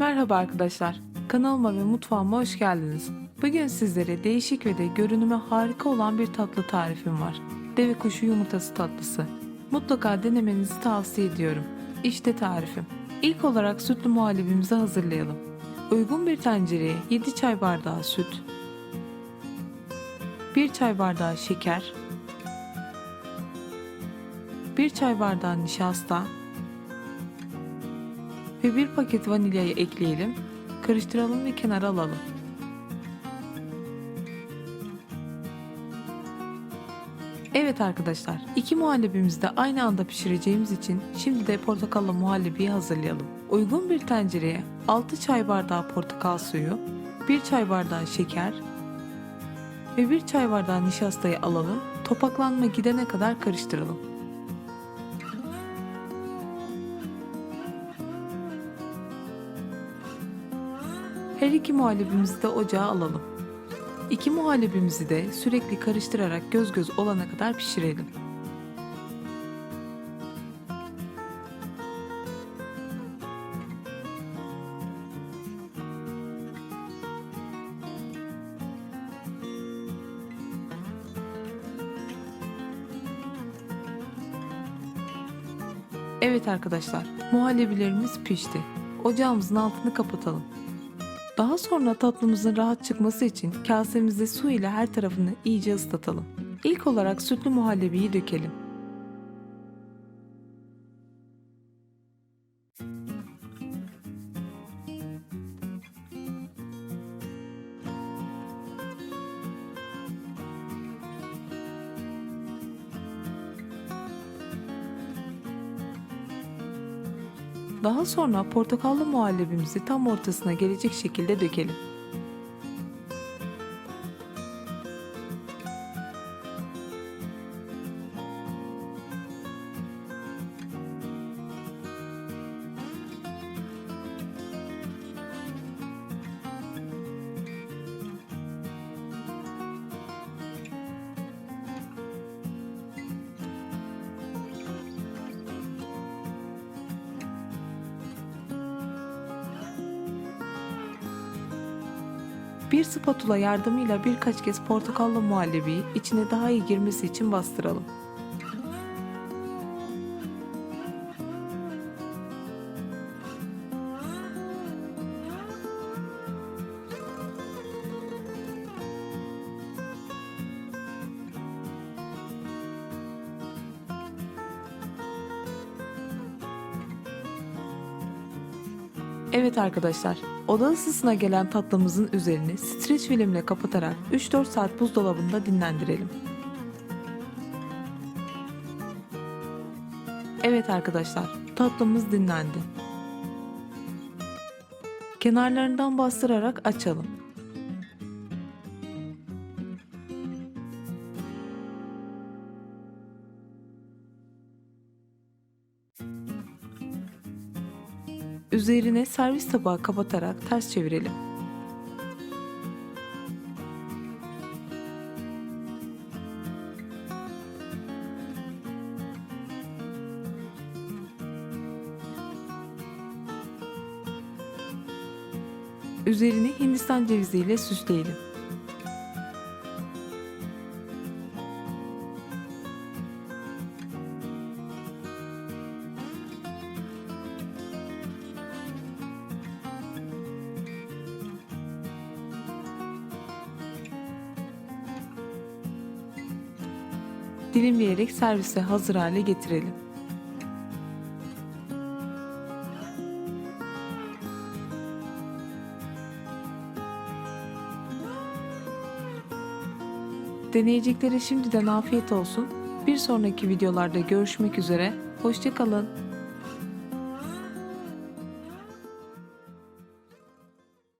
Merhaba arkadaşlar. Kanalıma ve mutfağıma hoş geldiniz. Bugün sizlere değişik ve de görünümü harika olan bir tatlı tarifim var. Deve kuşu yumurtası tatlısı. Mutlaka denemenizi tavsiye ediyorum. İşte tarifim. İlk olarak sütlü muhallebimizi hazırlayalım. Uygun bir tencereye 7 çay bardağı süt, 1 çay bardağı şeker, 1 çay bardağı nişasta, ve bir paket vanilyayı ekleyelim. Karıştıralım ve kenara alalım. Evet arkadaşlar, iki muhallebimizi de aynı anda pişireceğimiz için şimdi de portakallı muhallebiyi hazırlayalım. Uygun bir tencereye 6 çay bardağı portakal suyu, 1 çay bardağı şeker ve 1 çay bardağı nişastayı alalım. Topaklanma gidene kadar karıştıralım. Her iki muhallebimizi de ocağa alalım. İki muhallebimizi de sürekli karıştırarak göz göz olana kadar pişirelim. Evet arkadaşlar, muhallebilerimiz pişti. Ocağımızın altını kapatalım. Daha sonra tatlımızın rahat çıkması için kasemizde su ile her tarafını iyice ıslatalım. İlk olarak sütlü muhallebiyi dökelim. Daha sonra portakallı muhallebimizi tam ortasına gelecek şekilde dökelim. Bir spatula yardımıyla birkaç kez portakallı muhallebiyi içine daha iyi girmesi için bastıralım. Evet arkadaşlar, oda ısısına gelen tatlımızın üzerini streç filmle kapatarak 3-4 saat buzdolabında dinlendirelim. Evet arkadaşlar, tatlımız dinlendi. Kenarlarından bastırarak açalım. Üzerine servis tabağı kapatarak ters çevirelim. Üzerini Hindistan ceviziyle süsleyelim. Dilimleyerek servise hazır hale getirelim. Deneyeceklere şimdiden afiyet olsun. Bir sonraki videolarda görüşmek üzere. Hoşçakalın.